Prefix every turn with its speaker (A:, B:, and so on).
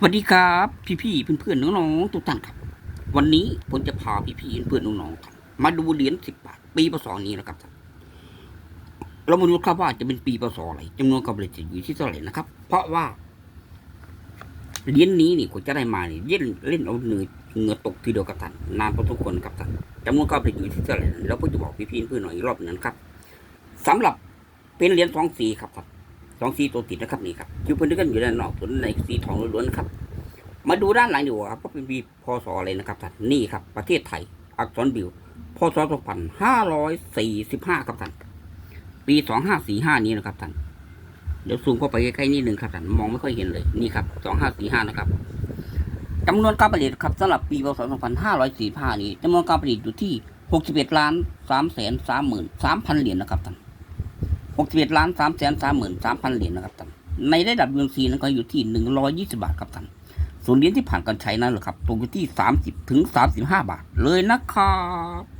A: สวัสดีครับ พี่ๆเพื่อนๆน้องๆทุกท่านครับ วันนี้ผมจะพาพี่ๆเพื่อนๆน้องๆครับมาดูเหรียญสิบบาท ปีพศนี้นะครับท่านเรามาดูครับว่าจะเป็นปีพศอะไรจำนวนกำไรจะอยู่ที่เท่าไหร่นะครับ เพราะว่าเหรียญนี้นี่ผมจะได้มาเนี่ยเล่นเล่นเอาเหนื่อยเหงื่อตกทีเดียวกับท่านนานพอทุกคนครับท่านจำนวนกำไรอยู่ที่เท่าไหร่แล้วผมจะบอกพี่ๆเพื่อนๆหน่อยอีกรอบนึงนะครับสำหรับเป็นเหรียญสองสีครับท่าน สองสีตัวติดนะครับนี่ครับอยู่เพื่อนกันอยู่ด้านนอกส่วนในสีทองล้วนๆครับ มาดูด้านหลังดีกว่าครับว่าเป็นปีพศอะไรนะครับท่านนี่ครับ ประเทศไทย อักษรบิวพศ2545ครับท่านปี2545นี้นะครับท่านเดี๋ยวซูมเข้าไปใกล้ๆนิดหนึ่งครับท่านมองไม่ค่อยเห็นเลยนี่ครับ2545นะครับจำนวนการผลิตครับสำหรับปีพศ2545นี้จำนวนการผลิตอยู่ที่61ล้าน3แสน3หมื่น3พันเหรียญนะครับท่าน 61ล้าน3แสน3หมื่น3พันเหรียญนะครับท่านในระดับยูนซีนั้นก็อยู่ที่120บาทครับท่านส่วนเหรียญที่ผ่านการใช้นั้นเหรอครับตกอยู่ที่30ถึง35บาทเลยนะครับ